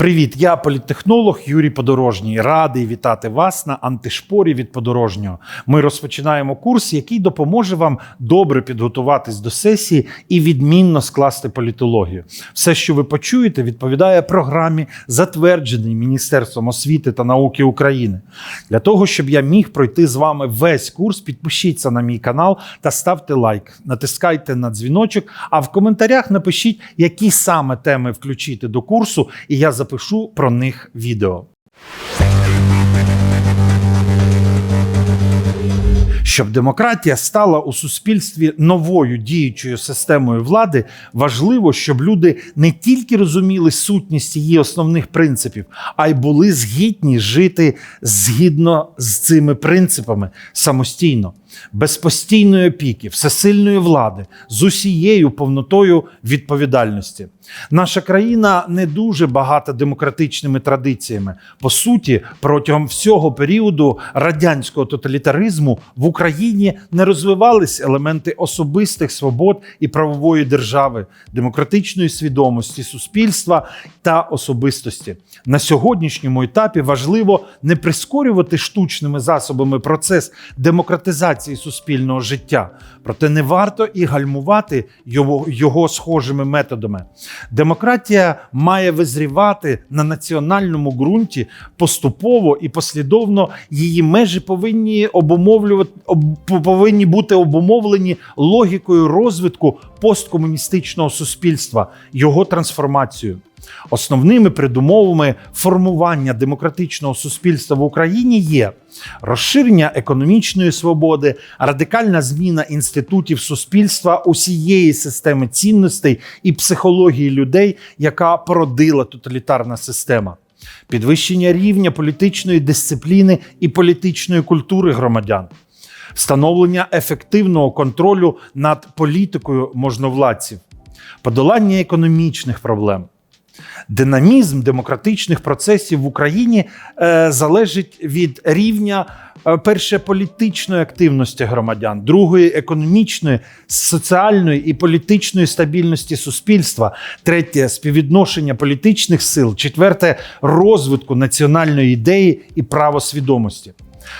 Привіт, я політтехнолог Юрій Подорожній. Радий вітати вас на антишпорі від подорожнього. Ми розпочинаємо курс, який допоможе вам добре підготуватись до сесії і відмінно скласти політологію. Все, що ви почуєте, відповідає програмі, затвердженій Міністерством освіти та науки України. Для того, щоб я міг пройти з вами весь курс, підпишіться на мій канал та ставте лайк, натискайте на дзвіночок. А в коментарях напишіть, які саме теми включити до курсу, і я запишу про них відео. Щоб демократія стала у суспільстві новою діючою системою влади, важливо, щоб люди не тільки розуміли сутність її основних принципів, а й були згідні жити згідно з цими принципами самостійно, без постійної опіки, всесильної влади, з усією повнотою відповідальності. Наша країна не дуже багата демократичними традиціями. По суті, протягом всього періоду радянського тоталітаризму в Україні не розвивались елементи особистих свобод і правової держави, демократичної свідомості суспільства та особистості. На сьогоднішньому етапі важливо не прискорювати штучними засобами процес демократизації суспільного життя, проте не варто і гальмувати його, його схожими методами. Демократія має визрівати на національному ґрунті поступово і послідовно. Її межі повинні обумовлювати об- повинні бути обумовлені логікою розвитку посткомуністичного суспільства, його трансформацією. Основними передумовами формування демократичного суспільства в Україні є розширення економічної свободи, радикальна зміна інститутів суспільства, усієї системи цінностей і психології людей, яка породила тоталітарна система. Підвищення рівня політичної дисципліни і політичної культури громадян, встановлення ефективного контролю над політикою можновладців, подолання економічних проблем. Динамізм демократичних процесів в Україні е, залежить від рівня е, перше політичної активності громадян, другої економічної, соціальної і політичної стабільності суспільства, третє співвідношення політичних сил, четверте розвитку національної ідеї і правосвідомості.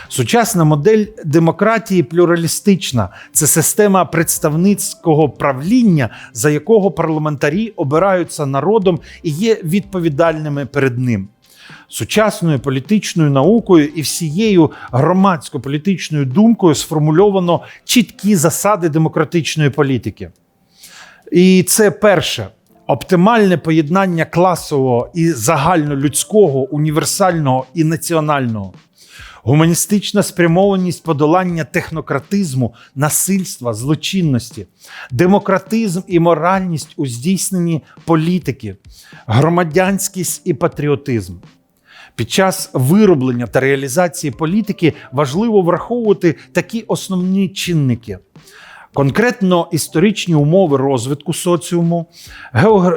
Сучасна модель демократії плюралістична це система представницького правління, за якого парламентарі обираються народом і є відповідальними перед ним. Сучасною політичною наукою і всією громадсько-політичною думкою сформульовано чіткі засади демократичної політики. І це перше оптимальне поєднання класового і загальнолюдського, універсального і національного. Гуманістична спрямованість подолання технократизму, насильства, злочинності, демократизм і моральність у здійсненні політики, громадянськість і патріотизм. Під час вироблення та реалізації політики важливо враховувати такі основні чинники. Конкретно історичні умови розвитку соціуму,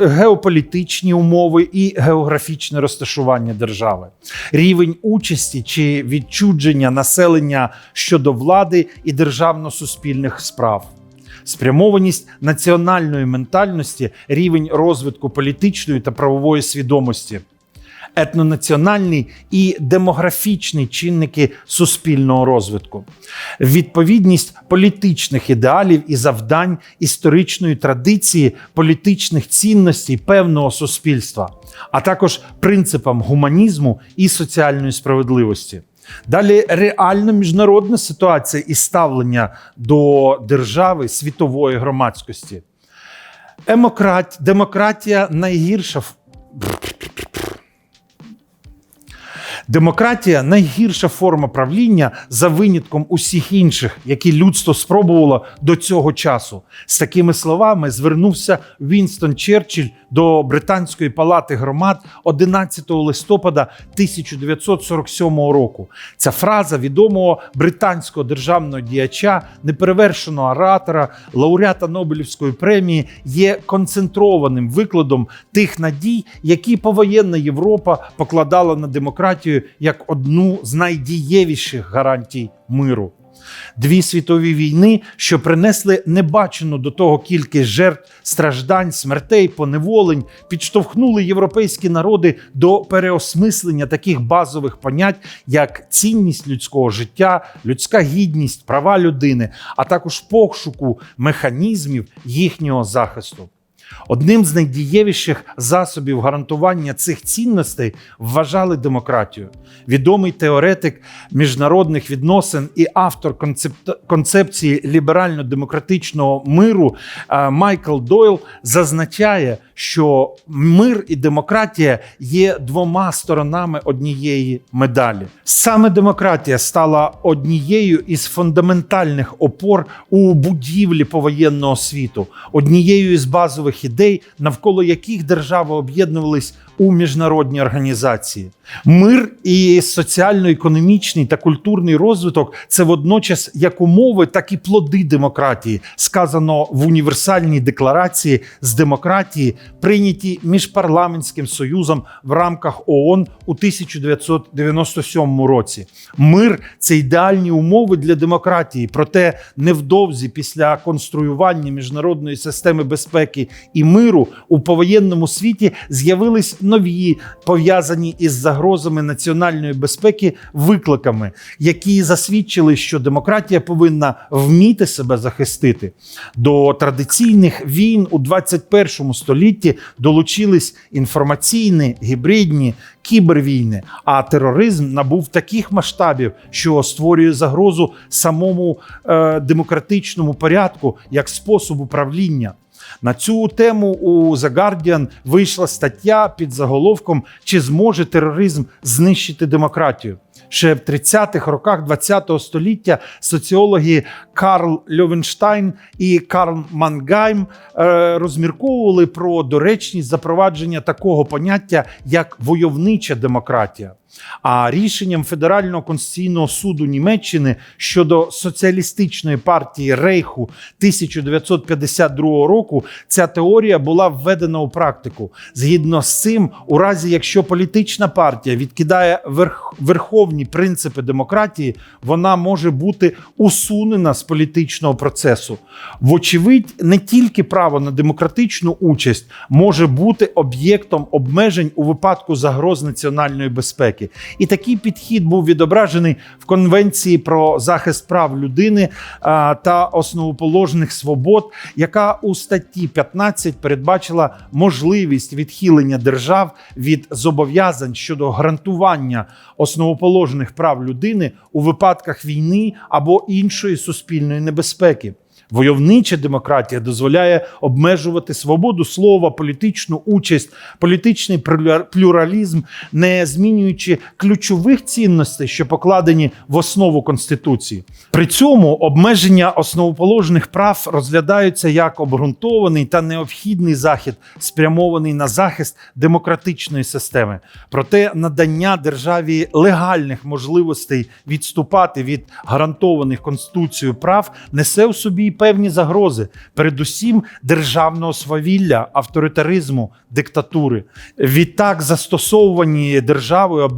геополітичні умови і географічне розташування держави, рівень участі чи відчудження населення щодо влади і державно-суспільних справ, спрямованість національної ментальності, рівень розвитку політичної та правової свідомості етнонаціональні і демографічні чинники суспільного розвитку, відповідність політичних ідеалів і завдань історичної традиції, політичних цінностей певного суспільства, а також принципам гуманізму і соціальної справедливості. Далі реальна міжнародна ситуація і ставлення до держави світової громадськості. Емократ, демократія найгірша Демократія найгірша форма правління за винятком усіх інших, які людство спробувало до цього часу. З такими словами звернувся Вінстон Черчилль до Британської палати громад 11 листопада 1947 року. Ця фраза відомого британського державного діяча, неперевершеного оратора, лауреата Нобелівської премії, є концентрованим викладом тих надій, які повоєнна Європа покладала на демократію як одну з найдієвіших гарантій миру. Дві світові війни, що принесли небачену до того кількість жертв, страждань, смертей, поневолень, підштовхнули європейські народи до переосмислення таких базових понять, як цінність людського життя, людська гідність, права людини, а також пошуку механізмів їхнього захисту. Одним з найдієвіших засобів гарантування цих цінностей вважали демократію. Відомий теоретик міжнародних відносин і автор концепції ліберально-демократичного миру е, Майкл Дойл зазначає, що мир і демократія є двома сторонами однієї медалі. Саме демократія стала однією із фундаментальних опор у будівлі повоєнного світу, однією із базових ідей, навколо яких держави об'єднувались у міжнародні організації. Мир і соціально-економічний та культурний розвиток це водночас як умови, так і плоди демократії, сказано в універсальній декларації з демократії, прийняті міжпарламентським союзом в рамках ООН у 1997 році. Мир це ідеальні умови для демократії. Проте невдовзі після конструювання міжнародної системи безпеки і миру у повоєнному світі з'явились нові пов'язані із загрозами національної безпеки викликами, які засвідчили, що демократія повинна вміти себе захистити. До традиційних війн у 21 столітті долучились інформаційні, гібридні, кібервійни. А тероризм набув таких масштабів, що створює загрозу самому е, демократичному порядку як способ управління. На цю тему у The Guardian вийшла стаття під заголовком Чи зможе тероризм знищити демократію? Ще в 30-х роках ХХ століття соціологи Карл Льовенштайн і Карл Мангайм е, розмірковували про доречність запровадження такого поняття як войовнича демократія. А рішенням Федерального конституційного суду Німеччини щодо соціалістичної партії Рейху 1952 року ця теорія була введена у практику. Згідно з цим, у разі якщо політична партія відкидає верх, верховні принципи демократії, вона може бути усунена з політичного процесу. Вочевидь, не тільки право на демократичну участь може бути об'єктом обмежень у випадку загроз національної безпеки. І такий підхід був відображений в Конвенції про захист прав людини та основоположних свобод, яка у статті 15 передбачила можливість відхилення держав від зобов'язань щодо гарантування основоположних прав людини у випадках війни або іншої суспільної небезпеки. Войовнича демократія дозволяє обмежувати свободу слова, політичну участь, політичний плюралізм, не змінюючи ключових цінностей, що покладені в основу конституції. При цьому обмеження основоположних прав розглядаються як обґрунтований та необхідний захід, спрямований на захист демократичної системи. Проте надання державі легальних можливостей відступати від гарантованих конституцією прав несе у собі певні загрози, передусім державного свавілля, авторитаризму, диктатури. Відтак, застосовані державою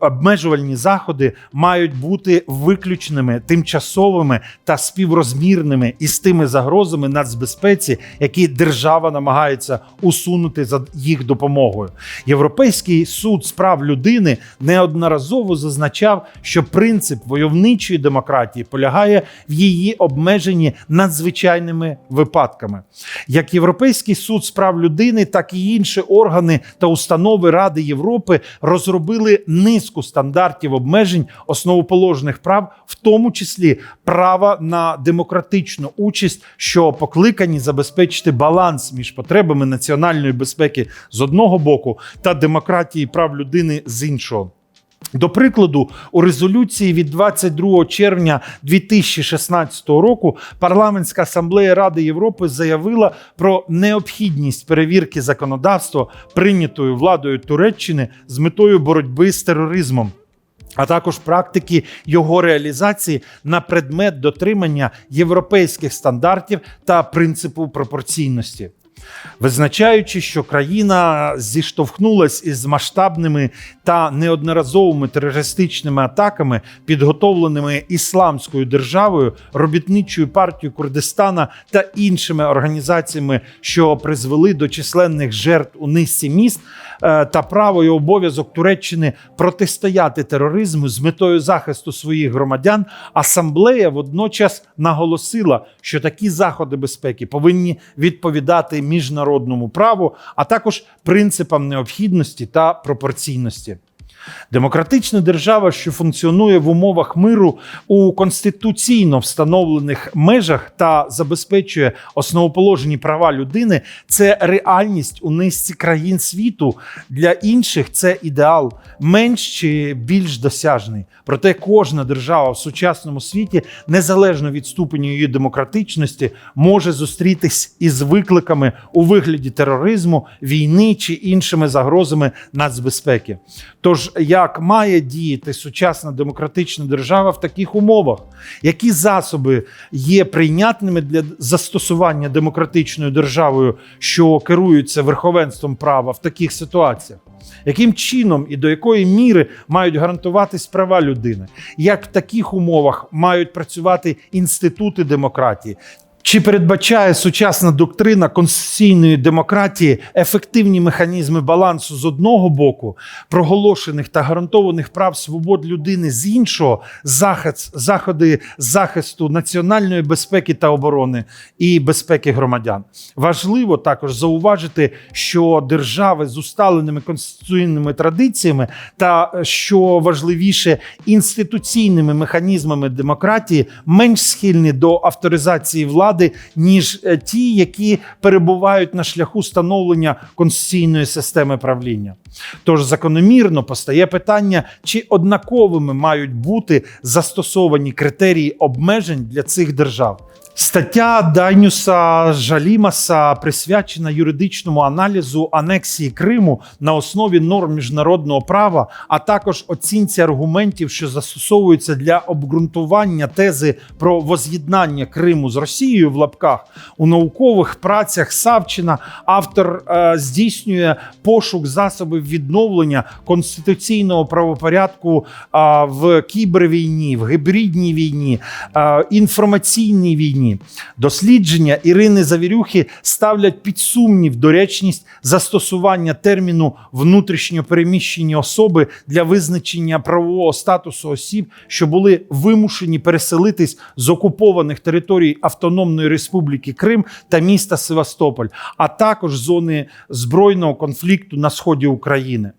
обмежувальні заходи мають бути виключними, тимчасовими та співрозмірними із тими загрозами нацбезпеці, які держава намагається усунути за їх допомогою. Європейський суд з прав людини неодноразово зазначав, що принцип войовничої демократії полягає в її обмеженні надзвичайними випадками. Як Європейський суд з прав людини, так і інші органи та установи Ради Європи розробили низку стандартів обмежень основоположних прав, в тому числі права на демократичну участь, що покликані забезпечити баланс між потребами національної безпеки з одного боку та демократії прав людини з іншого. До прикладу, у резолюції від 22 червня 2016 року парламентська асамблея Ради Європи заявила про необхідність перевірки законодавства, прийнятої владою Туреччини з метою боротьби з тероризмом. А також практики його реалізації на предмет дотримання європейських стандартів та принципу пропорційності. Визначаючи, що країна зіштовхнулась із масштабними та неодноразовими терористичними атаками, підготовленими ісламською державою, робітничою партією Курдистана та іншими організаціями, що призвели до численних жертв у низці міст, е, та право і обов'язок Туреччини протистояти тероризму з метою захисту своїх громадян, асамблея водночас наголосила, що такі заходи безпеки повинні відповідати міжнародному праву, а також принципам необхідності та пропорційності. Демократична держава, що функціонує в умовах миру у конституційно встановлених межах та забезпечує основоположні права людини, це реальність у низці країн світу. Для інших це ідеал, менш чи більш досяжний. Проте кожна держава в сучасному світі, незалежно від ступеню її демократичності, може зустрітись із викликами у вигляді тероризму, війни чи іншими загрозами нацбезпеки. Тож як має діяти сучасна демократична держава в таких умовах? Які засоби є прийнятними для застосування демократичною державою, що керуються верховенством права в таких ситуаціях? Яким чином і до якої міри мають гарантуватись права людини? Як в таких умовах мають працювати інститути демократії? Чи передбачає сучасна доктрина конституційної демократії ефективні механізми балансу з одного боку, проголошених та гарантованих прав свобод людини з іншого, заходи захисту національної безпеки та оборони і безпеки громадян? Важливо також зауважити, що держави з усталеними конституційними традиціями та що важливіше інституційними механізмами демократії менш схильні до авторизації влади ніж е, ті, які перебувають на шляху становлення конституційної системи правління. Тож закономірно постає питання, чи однаковими мають бути застосовані критерії обмежень для цих держав. Стаття Дайнюса Жалімаса присвячена юридичному аналізу анексії Криму на основі норм міжнародного права, а також оцінці аргументів, що застосовуються для обґрунтування тези про воз'єднання Криму з Росією в лапках у наукових працях Савчина. Автор е, здійснює пошук засобів відновлення конституційного правопорядку е, в кібервійні, в гібридній війні, е, інформаційній війні. Дослідження Ірини Завірюхи ставлять під сумнів доречність застосування терміну внутрішньопереміщені особи для визначення правового статусу осіб, що були вимушені переселитись з окупованих територій Автономної Республіки Крим та міста Севастополь, а також зони збройного конфлікту на сході України.